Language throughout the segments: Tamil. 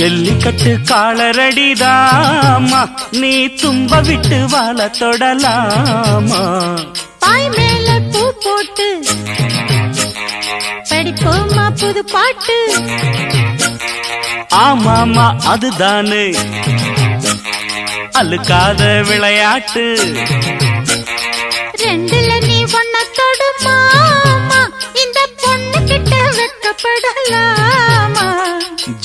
ஜல்லிக்கட்டு காலரடிதாமா? நீ தும்ப விட்டு வாழ தொடலாமா? பாய் மேல பூ போட்டு படிப்போமா புது பாட்டு? ஆமாமா அதுதானே. அழுக்காத விளையாட்டு. ரெண்டுல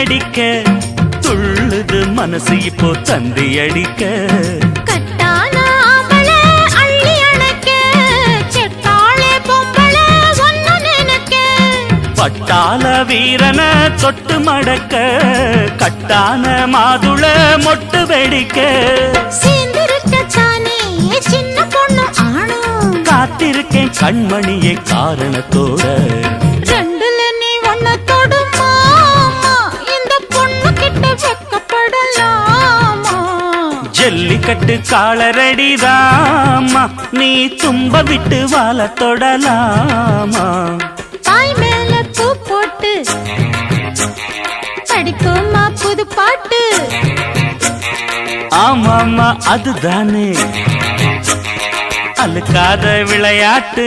அடிக்க. துள்ளுது மனசு இப்போ தந்தி அடிக்க. பட்டாள வீரன தொட்டு மடக்க. கட்டான மாதுள மொட்டு வெடிக்க. காத்திருக்கேன் கண்மணியே காரணத்தோட. ஜல்லிக்கட்டு காலரடிதாமா நீ தும்ப விட்டு வாழ தொடலாமா தாய் மேல பூ போட்டு படிக்குமா புது பாட்டு? ஆமாமா அதுதானே. அழுக்காத விளையாட்டு.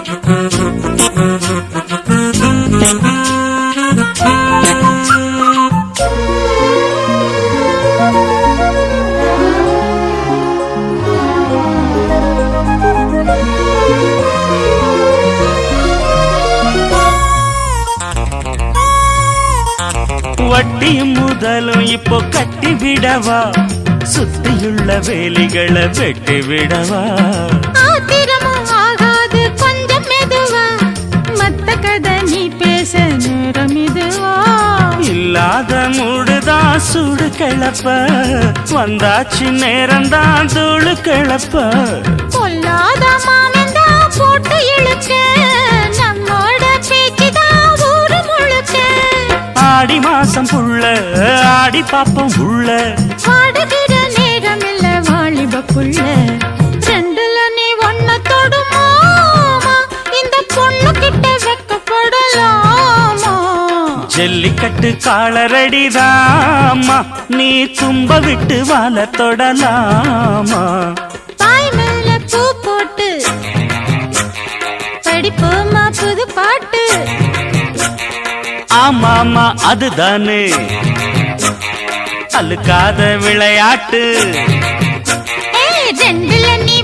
வட்டியும் முதலும் இப்போ கட்டி விடவா சுத்தியுள்ள வேலிகளை வெட்டி விடவா கிளப்ப வந்தாச்சு நேரம்தான் தூளு கிளப்ப பொல்லாத மாமந்தா போட்டு இழுக்க நம்மோட பேச்சுதான் ஊரு முழுக்க. ஆடி மாசம் புள்ள ஆடி பாப்பம் உள்ள. வாடுகிற நேரம் இல்ல வாலிப புள்ள. ஜல்லிக்கட்டு காலரடிதாமா நீ தும்ப விட்டு வாழ தொடலாமா தாய் மேல பூ போட்டு படிப்போமா புது பாட்டு? ஆமாமா அதுதானே. அழுக்காத விளையாட்டு. ரெண்டுல நீ